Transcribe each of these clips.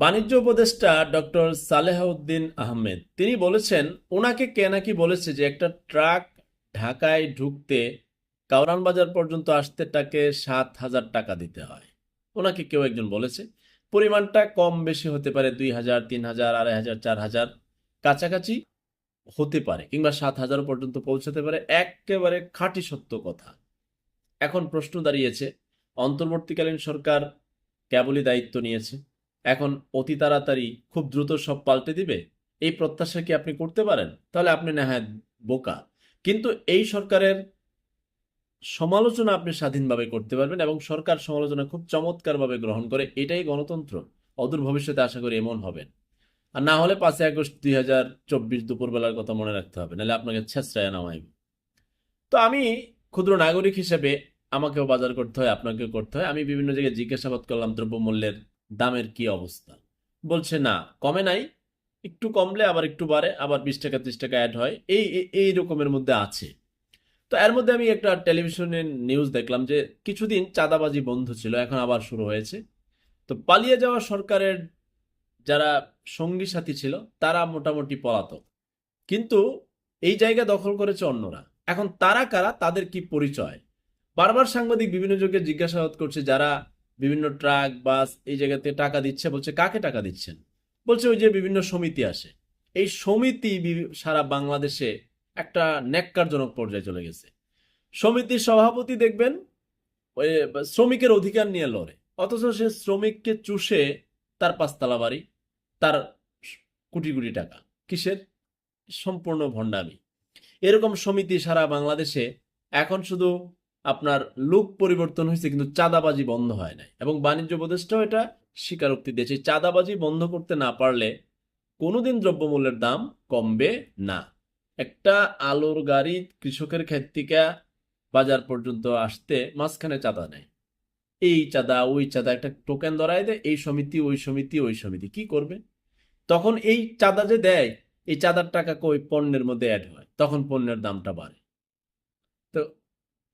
বাণিজ্য উপদেষ্টা ডক্টর সালেহউদ্দিন আহমেদ। তিনি বলেছেন ওনাকে কে নাকি বলেছে যে একটা ট্রাক ঢাকায় ঢুকতে কাউরান বাজার পর্যন্ত আসতে তাকে সাত হাজার টাকা দিতে হয়। ওনাকে কেউ একজন বলেছে। পরিমাণটা কম বেশি হতে পারে দুই হাজার, তিন হাজার, আড়াই হাজার, চার হাজার কাছাকাছি হতে পারে কিংবা সাত হাজার পর্যন্ত পৌঁছাতে পারে। একেবারে খাঁটি সত্য কথা। এখন প্রশ্ন দাঁড়িয়েছে, অন্তর্বর্তীকালীন সরকার কেবলই দায়িত্ব নিয়েছে? এখন অতি তাড়াতাড়ি খুব দ্রুত সব পাল্টে দিবে? এই প্রত্যাশা কি আপনি করতে পারেন? তাহলে আপনি না হয় বোকা। কিন্তু এই সরকারের সমালোচনা আপনি স্বাধীনভাবে করতে পারবেন এবং সরকার সমালোচনা খুব চমৎকারভাবে গ্রহণ করে, এটাই গণতন্ত্র। অদূর ভবিষ্যতে আশা করি এমন হবেন আর না হলে পাঁচই আগস্ট দুই হাজার চব্বিশ দুপুরবেলার কথা মনে রাখতে হবে, নাহলে আপনাকে ছেঁচড়ায় নামাইব। তো আমি ক্ষুদ্র নাগরিক হিসেবে আমাকেও বাজার করতে হয়, আপনাকেও করতে হয়। আমি বিভিন্ন জায়গায় জিজ্ঞাসাবাদ করলাম দ্রব্যমূল্যের দামের কি অবস্থা? বলছে, না, কমে নাই। একটু কমলে আবার একটু বাড়ে, আবার বিশ টাকা, ত্রিশ টাকা অ্যাড হয়। এই, এই- রকমের মধ্যে আছে। তো এর মধ্যে আমি একটা টেলিভিশনের নিউজ দেখলাম যে কিছুদিন চাঁদাবাজি বন্ধ ছিল, এখন আবার শুরু হয়েছে। তো পালিয়ে যাওয়া সরকারের যারা সঙ্গী সাথী ছিল, তারা মোটামুটি পলাতক। কিন্তু এই জায়গা দখল করেছে অন্যরা। এখন তারা কারা, তাদের কি পরিচয়? বারবার সাংবাদিক বিভিন্ন যোগে জিজ্ঞাসাবাদ করছে, যারা বিভিন্ন ট্রাক, বাস এই জায়গাতে টাকা দিচ্ছে, বলছে, কাকে টাকা দিচ্ছেন? বলছে, ওই যে বিভিন্ন সমিতি আসে। এই সমিতি সারা বাংলাদেশে একটা ন্যাক্কারজনক পর্যায়ে চলে গেছে। সমিতির সভাপতি দেখবেন, ওই, শ্রমিকের অধিকার নিয়ে লড়ে। অথচ সে শ্রমিককে চুষে তার পাঁচতলা বাড়ি, তার কোটি কোটি টাকা। কিসের? সম্পূর্ণ ভণ্ডামি। এরকম সমিতি সারা বাংলাদেশে এখন শুধু আপনার লুক পরিবর্তন হয়েছে, কিন্তু চাঁদাবাজি বন্ধ হয় নাই। এবং বাণিজ্য উপদেষ্টাও এটা স্বীকারোক্তি দিয়েছে চাঁদাবাজি বন্ধ করতে না পারলে কোনোদিন দ্রব্যমূল্যের দাম কমবে না। একটা আলুর গাড়ি কৃষকের ক্ষেত্রিকা বাজার পর্যন্ত আসতে মাঝখানে চাঁদা নেয় এই চাঁদা, ওই চাঁদা, একটা টোকেন ধরায় দেয়, এই সমিতি, ওই সমিতি ওই সমিতি, কি করবে? তখন এই চাঁদা যে দেয়, এই চাঁদার টাকা ওই পণ্যের মধ্যে অ্যাড হয়? তখন পণ্যের দামটা বাড়ে।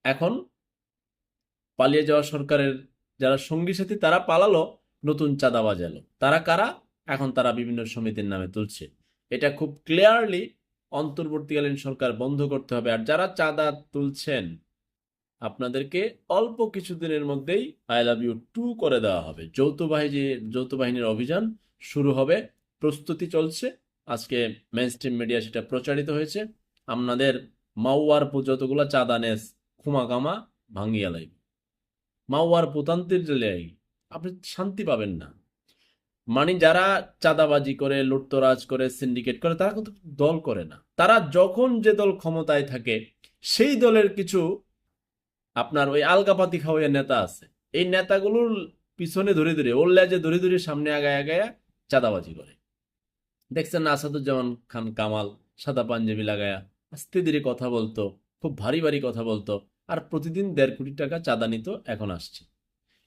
এখন পালিয়ে যাওয়া সরকারের যারা সঙ্গী সাথী, তারা পালালো, নতুন চাঁদা বাজালো। তারা কারা? এখন তারা বিভিন্ন সমিতির নামে তুলছে। এটা খুব ক্লিয়ারলি অন্তর্বর্তীকালীন সরকার বন্ধ করতে হবে। আর যারা চাঁদা তুলছেন, আপনাদেরকে অল্প কিছুদিনের মধ্যেই আই লাভ ইউ টু করে দেওয়া হবে। যৌথ বাহিনী যৌথ বাহিনীর অভিযান শুরু হবে, প্রস্তুতি চলছে। আজকে মেন মিডিয়া সেটা প্রচারিত হয়েছে। আপনাদের মাওয়ার যতগুলো চাঁদা নেস খুমাকামা ভাঙ্গিয়া লাইব। মাওয়ার পুতান্তির জেলে আপনি শান্তি পাবেন না। মানে যারা চাঁদাবাজি করে, লুটতরাজ করে সিন্ডিকেট করে, তারা কিন্তু দল করে না। তারা যখন যে দল ক্ষমতায় থাকে, সেই দলের কিছু আপনার ওই আলগাপাতি খাওয়াইয়া নেতা আছে। এই নেতাগুলোর পিছনে ধরে ধরে ওর লেজে ধরে ধরে সামনে আগায় আগায়া চাঁদাবাজি করে। দেখছেন আসাদুজ্জামান খান কামাল, সাদা পাঞ্জাবি লাগায়া, আস্তে ধীরে কথা বলতো, খুব ভারী ভারী কথা বলতো। আর প্রতিদিন দেড় কোটি টাকা চাঁদা নিত এখন আসছে।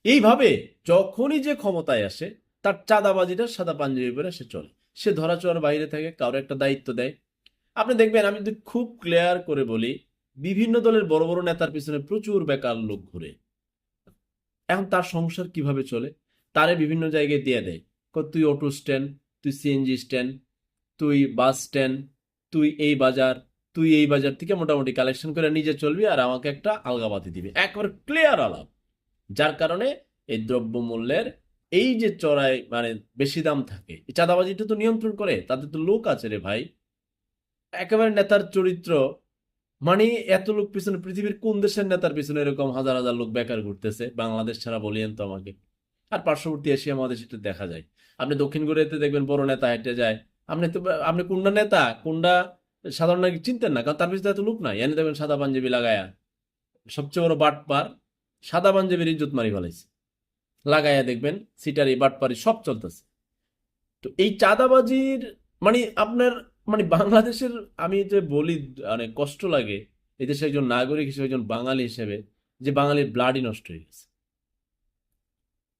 এইভাবে যখনই যে ক্ষমতায় আসে, তার চাঁদাবাজিটা সাদা পাঞ্জাবি পরে সে চলে। সে ধরাচোয়ার বাইরে থাকে কারও একটা দায়িত্ব দেয়। আপনি দেখবেন, আমি যদি খুব ক্লিয়ার করে বলি, বিভিন্ন দলের বড় বড় নেতার পিছনে প্রচুর বেকার লোক ঘুরে। এখন তার সংসার কীভাবে চলে? তারে বিভিন্ন জায়গায় দিয়ে দেয়। তুই অটো স্ট্যান্ড তুই সিএনজি স্ট্যান্ড তুই বাস স্ট্যান্ড তুই এই বাজার তুই এই বাজার থেকে মোটামুটি কালেকশন করে নিজে চলবি আর আমাকে একটা আলগা আলগাবাতি দিবি। একবার ক্লিয়ার আলাপ। যার কারণে এই দ্রব্যমূল্যের এই যে চড়াই মানে বেশি দাম থাকে, এই চাঁদাবাজিটা তো নিয়ন্ত্রণ করে তাদের তো লোক আছে রে ভাই। একেবারে নেতার চরিত্র মানে এত লোক পিছনে, পৃথিবীর কোন দেশের নেতার পিছনে এরকম হাজার হাজার লোক বেকার ঘুরতেছে? বাংলাদেশ ছাড়া বলিয়েন তো আমাকে। আর পার্শ্ববর্তী এশিয়া মহাদেশ এটা দেখা যায়। আপনি দক্ষিণ কোরিয়াতে দেখবেন বড় নেতা হেঁটে যায়। আপনি তো, আপনি কোনটা নেতা? কোনটা সাধারণ নাগরিক চিনতেন না, কারণ তার পিছনে এত লোক নাই। এনে দেখবেন সাদা পাঞ্জাবি লাগায়া, সবচেয়ে বড় বাটপার, সাদা পাঞ্জাবির ইজ্জত মারি ফেলাইছে। লাগায়া দেখবেন, সিটারি, বাটপারি, সব চলতেছে। তো এই চাঁদাবাজির মানে আপনার মানে বাংলাদেশের, আমি যে বলি মানে কষ্ট লাগে এই দেশে একজন নাগরিক হিসেবে, একজন বাঙালি হিসেবে, যে বাঙালির ব্লাডই নষ্ট হয়ে গেছে।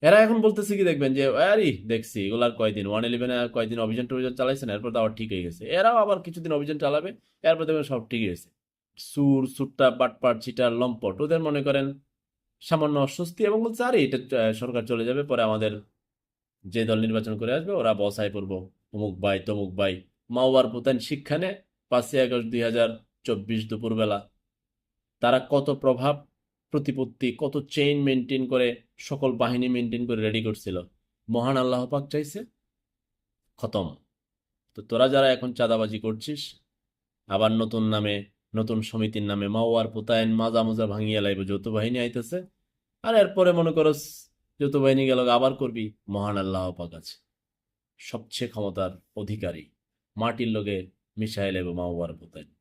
এরা এখন বলতেছে কি দেখবেন যে, আরে দেখছি এগুলার কয়দিন ওয়ান ইলেভেনে কয়দিন অভিযান টভিযান চালাইছে না এরপর তো আবার ঠিক হয়ে গেছে। এরাও আবার কিছুদিন অভিযান চালাবে, এরপর দেখবেন সব ঠিক হয়েছে সুর সুট্টা বাটপাট চিটার লম্পট, ওদের মনে করেন সামান্য অস্বস্তি এবং বলছে, আরে এটা সরকার চলে যাবে, পরে আমাদের যে দল নির্বাচন করে আসবে, ওরা বসায় পড়ব অমুক ভাই, তমুক ভাই, মাওয়ার প্রধান শিক্ষা নেয় পাঁচই আগস্ট দুই হাজার চব্বিশ দুপুরবেলা, তারা কত প্রভাব প্রতিপত্তি, কত চেইন মেনটেন করে সকল বাহিনী মেনটেন করে রেডি করছিল। মহান আল্লাহ পাক চাইছে খতম। তো তোরা যারা এখন চাঁদাবাজি করছিস, আবার নতুন নামে, নতুন সমিতির নামে মাওয়ার, পোতায়ন, মাজা মাজা ভাঙিয়া লাইব, যৌথ বাহিনী আইতেছে। আর এরপরে মনে করস, যৌথ বাহিনী গেল আবার করবি, মহান আল্লাহ পাক আছে। সবচেয়ে ক্ষমতার অধিকারী, মাটির লগে মিশাইল এবং মাওয়ার, পোতায়ন।